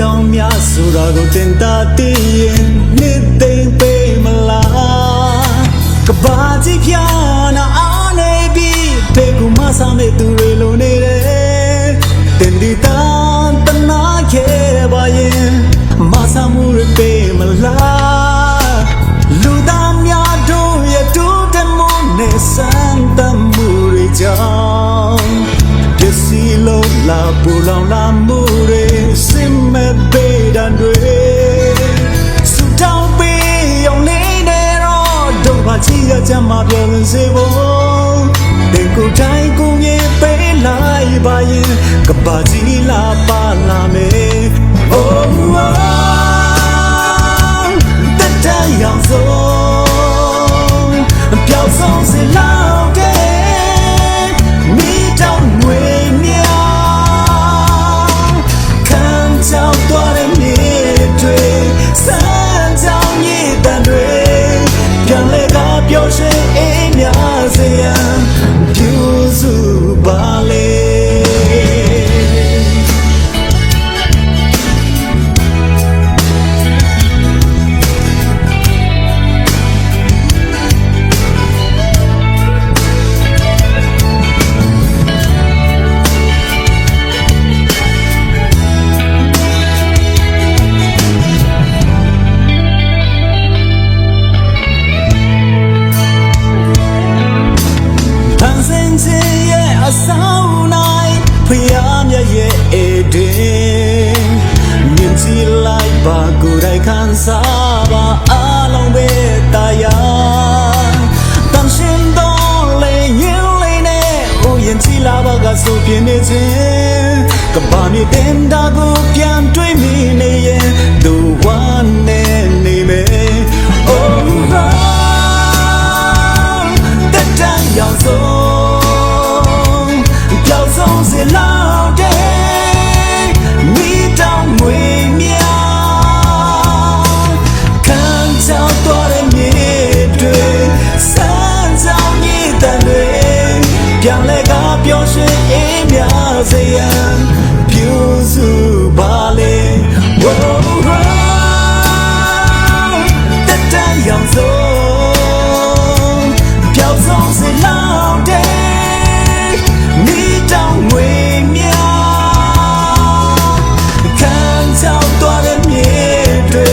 ကြောင့်များဆိုတာကိုတင်တာတည်ရင်နှစ်သိမ့်ပေးမလားကဘာကြီးပြနာအားနေပြီးတေကူမဆမ်းတဲ့သူတွေလိုနေတယ်တင်ဒီတန်တနာခဲ့ပါရင်မဆမ်းမှုတွေပေးမလားလူသားများတို့ရဲ့တူတမှုနဲ့စံတမှုတွေကြောင့်ပစ္စည်းလုံးလာပူလောင်လာမှုတွေစင် မဲ့ပေဒံတွေစူတောင်းပေးအောင်နေတယ်တော့ဒုက္ခချီရချမ်းမပြောလို့စေဖို့တင်ကိုတိုင်းကိုမြေပေးလိုက်ပါရင်ကဘာကြီးလာပါလာမယ် Oh, oh, တက်တရောင်ဆုံးပျောက် ရဲ့အေဒင်မြင်ကြည့်လိုက်ပါကိုယ်တိုင်ခံစားပါအလုံးပဲတရားတန်ရှင်တော်လေးရင်လေးနဲ့ဦးရင်ကြည့်လာပါကဆိုပြနေခြင်းကဘာမြေတင်တာကိုပြန်တွေးမိနေရင်သူဝမ်းနဲ့နေမယ် Oh, oh. တက်တန်းရောင်ဆုံးပျောက်ဆုံးစေလော င်အေးမြစေရန်ပြူစုပါလေ Oh, oh. တက်တန်းရောင်ဆုံးပျောက်ဆုံးစေလောက်တဲ့မိတောင်ငွေမြောင်ခံကြောက်သွားတဲ့မြေတွေ